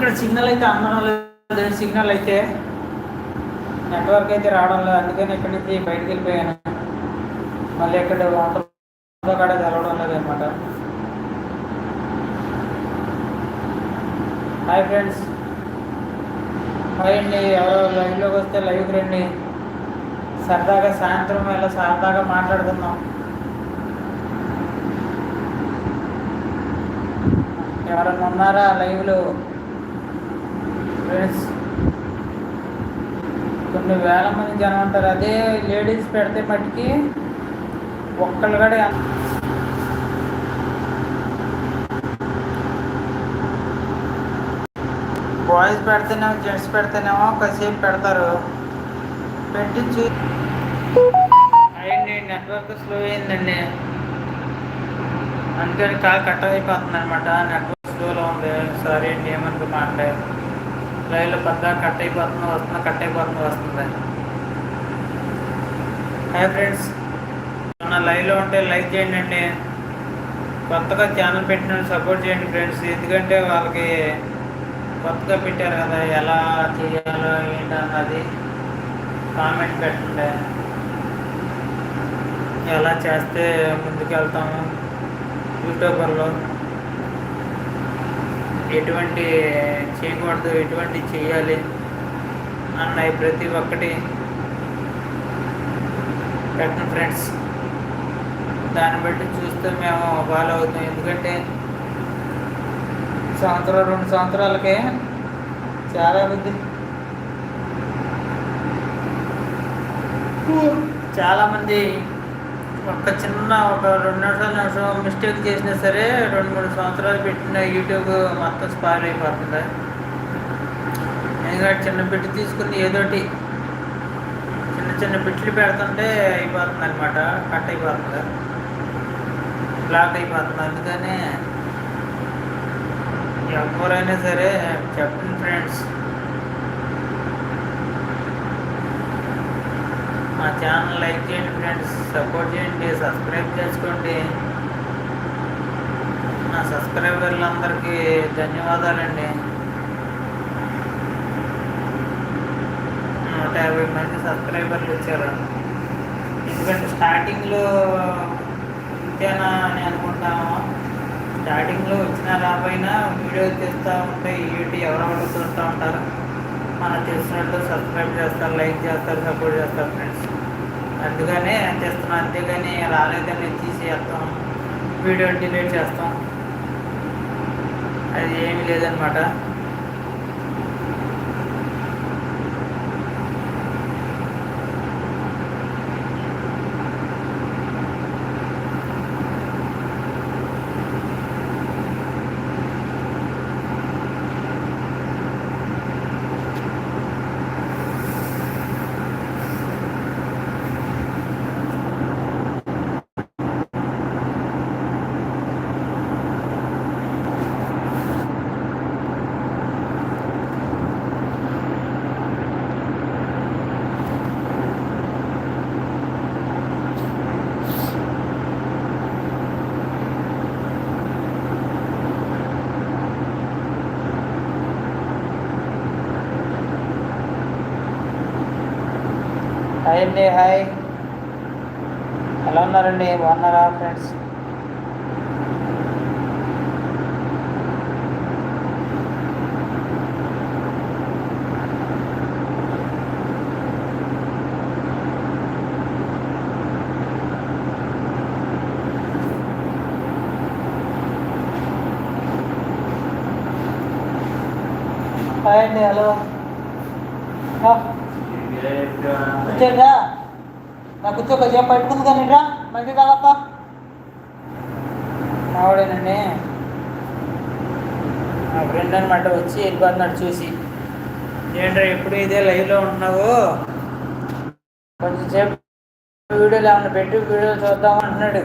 ఇక్కడ సిగ్నల్ అయితే అందడం లేదు. సిగ్నల్ అయితే నెట్వర్క్ అయితే రావడం లేదు. అందుకని ఇక్కడి నుంచి బయటకు వెళ్ళిపోయాను. మళ్ళీ ఇక్కడ వాటర్ కాడ తెలవడం లేదు హాయ్ ఫ్రెండ్స్. హాయ్ అండి. ఎవరో లైవ్లోకి వస్తే లైవ్కి రండి. సరదాగా సాయంత్రం వేళ సరదాగా మాట్లాడుకుందాం. ఎవరన్నా ఉన్నారా లైవ్లో? ఫ్రెండ్స్ కొన్ని వేల మంది జనం ఉంటారు అదే లేడీస్ పెడితే మట్టికి ఒక్కళ్ళు కూడా బాయ్స్ పెడితేనేమో జెంట్స్ పెడితేనేమో కాసేపు పెడతారు. పెట్టి చూ అయ్యండి నెట్వర్క్ స్లో అయిందండి అందుకని కాల్ కట్ అయిపోతుంది అనమాట నెట్వర్క్ స్లోలో ఉంది. సారీ అండి ఏమనుకున్నా అంటే రైలు పెద్ద కట్ అయిపోతుంది వస్తుంది కట్ అయిపోతుంది వస్తుంది. హాయ్ ఫ్రెండ్స్ మన లైవ్లో ఉంటే లైక్ చేయండి అండి. కొత్తగా ఛానల్ పెట్టిన సపోర్ట్ చేయండి ఫ్రెండ్స్ ఎందుకంటే వాళ్ళకి కొత్తగా పెట్టారు కదా ఎలా చేయాలో ఏంటన్నది కామెంట్ పెట్టండి. ఎలా చేస్తే ముందుకు వెళ్తాము యూట్యూబర్లో ఎటువంటి చేయకూడదు ఎటువంటి చేయాలి అన్నవి ప్రతి ఒక్కటి పెట్టిన ఫ్రెండ్స్. దాన్ని బట్టి చూస్తే మేము ఫాలో అవుతాం. ఎందుకంటే సంవత్సరం రెండు సంవత్సరాలకే చాలా మంది చాలామంది ఒక చిన్న ఒక రెండు నిమిషాలు నిమిషం మిస్టేక్ చేసినా సరే రెండు మూడు సంవత్సరాలు పెట్టిన యూట్యూబ్ మొత్తం స్పాయిల్ అయిపోతుంది. ఎందుకంటే చిన్న బిట్ తీసుకుని ఏదోటి చిన్న చిన్న బిట్లు పెడుతుంటే అయిపోతుంది అనమాట కట్ అయిపోతుంది. బ్లాక్ అయిపోతుంది. అందుకని ఎవరైనా సరే చెప్పండి ఫ్రెండ్స్ మా ఛానల్ లైక్ చేయండి ఫ్రెండ్స్ సపోర్ట్ చేయండి సబ్స్క్రైబ్ చేసుకోండి. నా సబ్స్క్రైబర్లందరికీ ధన్యవాదాలండి. నూట యాభై మంది సబ్స్క్రైబర్లు వచ్చారు ఎందుకంటే స్టార్టింగ్లో ఇంతేనా అని అనుకుంటాము. స్టార్టింగ్లో వచ్చినా రాబోయినా వీడియో తీస్తూ ఉంటే ఏంటి ఎవరు చూస్తూ ఉంటారు. మనకు తెలిసినట్లు సబ్స్క్రైబ్ చేస్తారు లైక్ చేస్తారు సపోర్ట్ చేస్తారు ఫ్రెండ్స్ అందుకనే చేస్తున్నాం అంతేగాని రాలేదని తీసేస్తాం. వీడియో డిలీట్ చేస్తాం. అది ఏమీ లేదనమాట హాయ్ అండి హాయ్. ఎలా ఉన్నారండి? బాగున్నారా ఫ్రెండ్స్? హాయ్ అండి హలో. కూర్చోరా నా కూర్చో కొంచెం పట్టుకుంది కానీ రా మంచి కాదప్ప మావాడేనండి నా ఫ్రెండ్ అనమాట వచ్చి వెళ్ళిపోతున్నాడు చూసి ఏంట్రా ఎప్పుడు ఇదే లైవ్లో ఉంటున్నావు? కొంచెం సేపు వీడియోలు ఏమన్నా పెట్టి వీడియోలు చూద్దాం అంటున్నాడు.